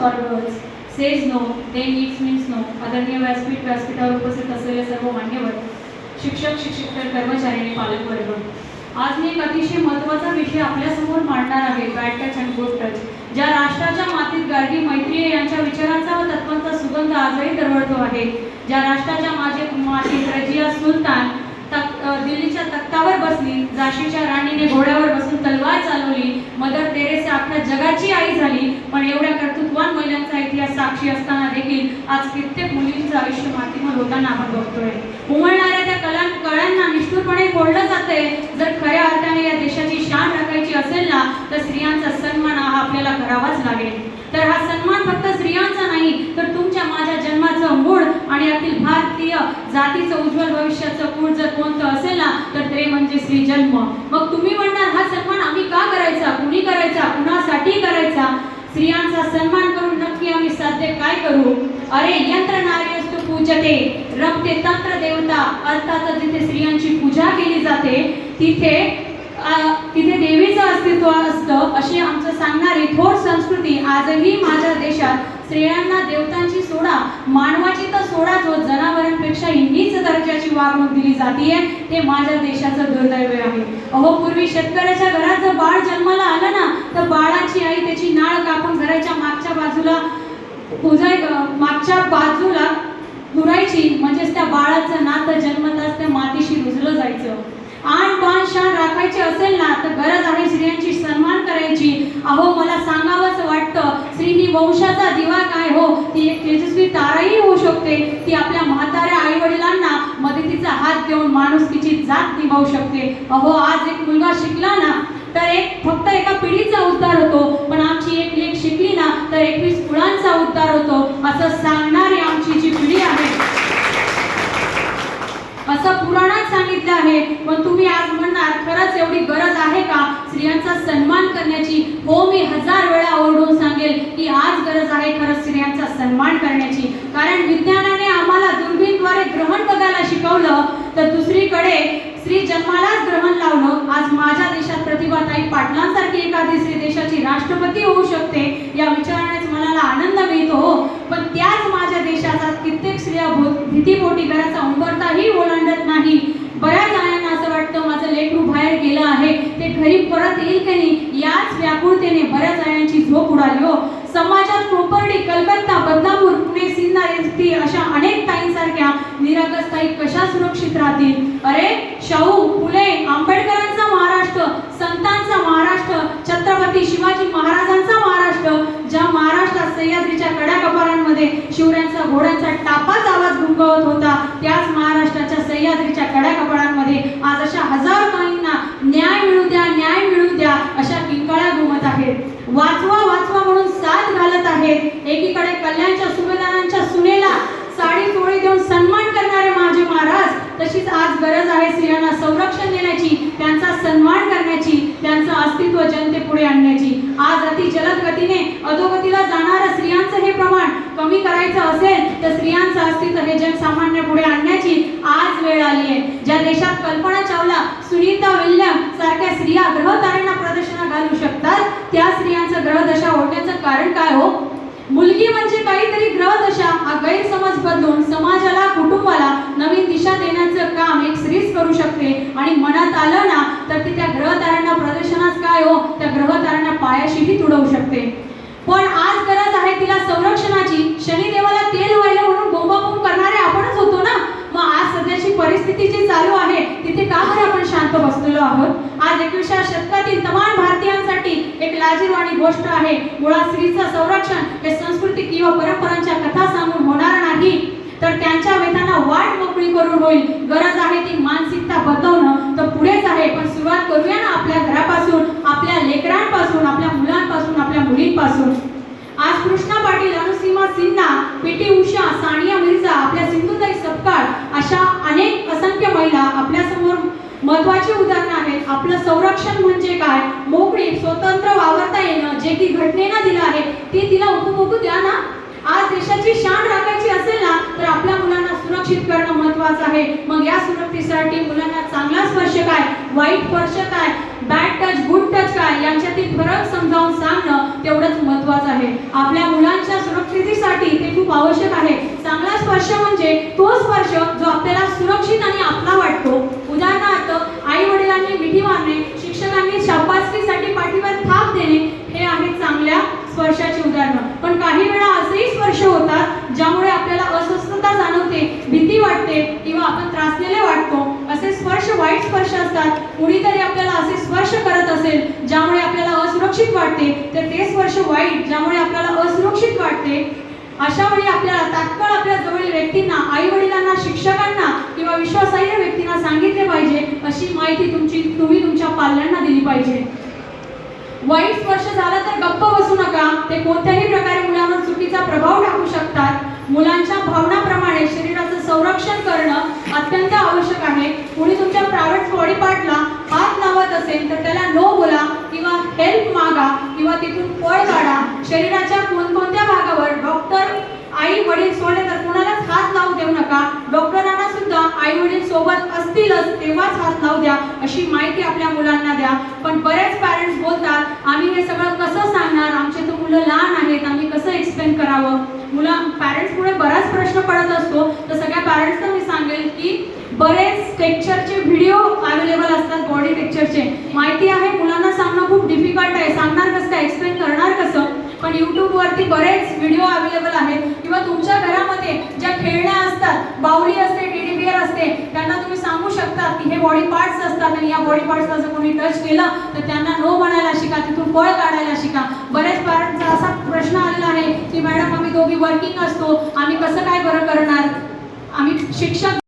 or words, says no, then it means no. आदरणीय व्यासपीठ व्यासपीठावर उपस्थित असलेले सर्व मान्यवर शिक्षक शिक्षक कर्मचारी आणि पालक वर्ग आज मी एक अतिशय महत्त्वाचा विषय आपल्यासमोर मांडणार आहे bad touch and good touch ज्या राष्ट्राच्या मातीत गार्गी मैत्रिय यांच्या विचारांचा व तत्वांचा सुगंध आजही दरवळतो आहे. ज्या राष्ट्राच्या माझे मातीत रजिया सुलतान तक दिल्लीच्या तख्तावर बसली झाशीच्या राणीने घोड्यावर बसून जगाची आई झाली पण एवढ्या कर्तृत्वान महिलांचा इतिहास साक्षी असताना देखील आज कित्येक मुलींचं आयुष्य मातीमध्ये होताना आपण बघतोय. उमळणाऱ्या त्या कला कळ्यांना निष्ठुरपणे फोडलं जाते जर खऱ्या अर्थाने या देशाची शान राखायची असेल ना तर स्त्रियांचा सन्मान हा आपल्याला करावाच लागेल. तर हा सन्मान फक्त स्त्रियांचा नाही तर तुमच्या माझ्या जन्माचं मूळ आणि अखिल भारतीय जातीचं उज्ज्वल भविष्याचं मूळ जर कोण म्हणजे स्त्री जन्म. मग तुम्ही म्हणणार हा सन्मान आम्ही का करायचा? कुणी करायचा? कुणासाठी करायचा? स्त्रियांचा सन्मान करून नक्की आम्ही साध्य काय करू? अरे यंत्र नारी पूजते रमते तंत्र देवता. अर्थातच जिथे स्त्रियांची पूजा केली जाते तिथे तिथे देवीचं अस्तित्व असतं अशी आमचं सांगणारी थोर संस्कृती आजही माझ्या देशात स्त्रियांना देवतांची सोडा मानवा तर सोडा जो जनावरांपेक्षा नीच अशी वागणूक दिली जाते ते माझ्या देशाचं दुर्दैव आहे. अहो पूर्वी शेतकऱ्याच्या घरात जर बाळ जन्माला आलं ना तर बाळाची आई त्याची नाळ कापून घराच्या मागच्या बाजूला पूजा मागच्या बाजूला पुरायची म्हणजेच त्या बाळाचं नातं जन्मताच त्या मातीशी रुजलं जायचं. आण पान शान राखायची असेल ना तर गरज आहे स्त्रियांची सन्मान करायची. अहो मला सांगावंच वाटतं स्त्रीनी वंशाचा दिवा काय हो ती एक तेजस्वी ताराही होऊ शकते. ती आपल्या म्हाताऱ्या आई वडिलांना हात देऊन माणुसकीची जात निभावू शकते. अहो आज एक मुलगा शिकला ना तर एक फक्त एका पिढीचा उद्धार होतो. पण आमची एक लेख शिकली ना तर एकवीस मुलांचा उद्धार होतो. असं सांगणारी आमची जी पिढी आहे. असं पुराणात सांगितलं आहे. पण तुम्ही आज म्हणणार खरंच एवढी गरज आहे का? स्त्रियांचा सन्मान करण्याची. हो मी हजार वेळा ओरडून सांगेल की आज गरज आहे खरंच स्त्रियांचा सन्मान करण्याची. कारण विज्ञानाने आम्हाला दुर्बीनद्वारे ग्रहण बघायला शिकवलं तर दुसरीकडे स्त्री जन्मालाच ग्रहण लावलं आज माझ्या देशात प्रतिभाताई पाटलांसारखी एखादी स्त्री देशाची राष्ट्रपती होऊ शकते या विचारानेच मनाला आनंद मिळतो हो. पण त्याच माझ्या देशाचा कित्येक स्त्रिया भीतीपोटी घराचा उंबरताही ओलांडत नाही. बऱ्याच जणांना असं वाटतं माझं लेकरू बाहेर गेलं आहे ते घरी परत येईल की नाही याच व्याकुळतेने बऱ्याच जणांची झोप उडाली हो. समाजात प्रॉपर्टी कलकत्ता बदलापूर पुणे सिन्नर सह्याद्रीच्या कड्या कपारांमध्ये शिवऱ्यांचा घोड्यांचा टापाच आवाज घुमगवत होता. त्याच महाराष्ट्राच्या सह्याद्रीच्या कड्या कपाळांमध्ये आज अशा हजार काहींना न्याय मिळू द्या न्याय मिळू द्या अशा किंकाळ्या घुमत आहेत. वाचवा वाचवा म्हणून साथ घालत आहेत. एकीकडे कल्याणच्या सुभेदारांच्या सुनेला साडी चोळी देऊन सन्मान तशीच आज गरज आहे स्त्रियांना संरक्षण देण्याची त्यांचा सन्मान करण्याची त्यांचं अस्तित्व जनतेपुढे आणण्याची. आज अति जलद गतीने अधोगतीला जाणाऱ्या स्त्रियांचं हे प्रमाण कमी करायचं असेल तर स्त्रियांचं अस्तित्व हे जनसामान्य पुढे आणण्याची आज वेळ आली आहे. ज्या देशात कल्पना चावला सुनीता विल्यम सारख्या स्त्रिया ग्रहताऱ्यांना प्रदर्शना घालू शकतात त्या स्त्रियांचं ग्रहदशा होण्याचं कारण काय हो? मुलगी म्हणजे काहीतरी ग्रह दशा हा गैरसमज बदलून समाजाला कुटुंबाला नवीन दिशा देण्याचं काम एक स्त्रीच करू शकते. आणि मनात आलं ना तर ती त्या ग्रहताऱ्यांना प्रदर्शनास काय हो? त्या ग्रहताऱ्यांना पायाशीही तुडवू शकते पण आज गरज आहे तिला संरक्षणाची शनिदेवाला तेल व्हायला म्हणून बोंबाबोंब करणारे आपणच होतो ना मग आज सध्याची परिस्थिती जी चालू आहे तिथे का बरं आपण शांत बसलेलो आहोत आज एकविसव्या शतकातील तमाम भारतीयांसाठी लाजीरवाणी गोष्ट आहे. मुळात स्त्रीचं संरक्षण हे सांस्कृतिक किंवा परंपरांच्या कथा सांगून होणार नाही. तर त्यांच्या वेतांना वाट मोकळी करून होईल. गरज आहे ती मानसिकता बदलवणं तर पुढेच आहे. पण सुरुवात करूया ना आपल्या घरापासून आपल्या लेकरांपासून आपल्या मुलांपासून आपल्या मुलींपासून. आज कृष्णा पाटील अनुसीमा सिन्हा पी टी उषा सानिया मिर्झा आपल्या सिंधुताई सपकाळ अशा अनेक असंख्य महिला आपल्या महत्वाची उदाहरणं आहेत. आपलं संरक्षण म्हणजे काय? मोकळी स्वतंत्र वावरता येणं जे की घटनेनं दिलं आहे ते तिला उपभोगू द्या ना. आज देशाची शान राखायची असेल ना तर आपल्या मुलांना सुरक्षित करणं महत्वाचं आहे. मग या सुरक्षेसाठी मुलांना चांगला स्पर्श काय? वाईट स्पर्श काय? बॅड टच गुड टच काय? यांच्यातील फरक समजावून सांगणं तेवढंच महत्वाचं आहे. आपल्या मुलांच्या सुरक्षितेसाठी ते खूप आवश्यक आहे. चांगला स्पर्श म्हणजे तो स्पर्श जो आपल्याला सुरक्षित आणि आपला वाटतो उदाहरणार्थ आई वडिलांनी करणे शिक्षकांनी शाबासकीसाठी पाठीवर थाप देणे हे आहे चांगल्या स्पर्शाचे उदाहरणं. पण काही वेळा असेही स्पर्श होतात ज्यामुळे आपल्याला अस्वस्थता जाणवते भीती वाटते किंवा आपण त्रासलेले वाटतो. असे स्पर्श वाईट स्पर्श असतात. कुणीतरी आपल्याला असे स्पर्श करत असेल ज्यामुळे आपल्याला असुरक्षित वाटते तर ते स्पर्श वाईट ज्यामुळे आपल्याला असुरक्षित वाटते. अशा वेळी आपल्याला तात्काळ आपल्या जवळील व्यक्तींना आई वडिलांना शिक्षक किंवा विश्वासार्ह व्यक्तींना सांगितले पाहिजे. अशी माहिती तुमची तुम्ही तुमच्या पाल्यांना दिली पाहिजे. वाईट स्पर्श झाला तर गप्प बसू नका. ते कोणत्याही प्रकारे मुलांवर चुकीचा प्रभाव टाकू शकतात. मुलांच्या भावनाप्रमाणे शरीराचं संरक्षण करणं अत्यंत आवश्यक आहे. कुणी तुमच्या प्रायव्हेट बॉडी पार्टला हात लावत असेल तर त्याला नो बोला किंवा हेल्प मागा किंवा तिथून पळ काढा. शरीराच्या कोणकोणत्या भागात अशी माहिती आपल्या मुलांना द्या. पण बरेच पॅरेंट्स बोलतात आम्ही हे सगळं कसं सांगणार? आमचे तर मुलं लहान आहेत आम्ही कसं एक्सप्लेन करावं? मुलं पॅरेंट्स पुढे बराच प्रश्न पडत असतो. तर सगळ्या पॅरेंट्सना मी सांगेल की बरेच टेक्चरचे व्हिडिओ अवेलेबल असतात बॉडी टेक्चरचे माहिती आहे मुलांना सांगणं खूप डिफिकल्ट आहे सांगणार कसं एक्सप्लेन करणार कसं वरती बरेच व्हिडिओ अवेलेबल आहेत. किंवा तुमच्या घरामध्ये ज्या खेळण्या असतात बावरी असते टेडी बिअर असते त्यांना तुम्ही सांगू शकता की हे बॉडी पार्ट्स असतात आणि या बॉडी पार्ट्सला जर कोणी टच केलं तर त्यांना नो म्हणायला शिका तिथून पळ काढायला शिका. बरेच पॅरेंट्सचा असा प्रश्न आलेला आहे की मॅडम आम्ही दोघी वर्किंग असतो. आम्ही कसं काय बरं करणार? आम्ही शिक्षक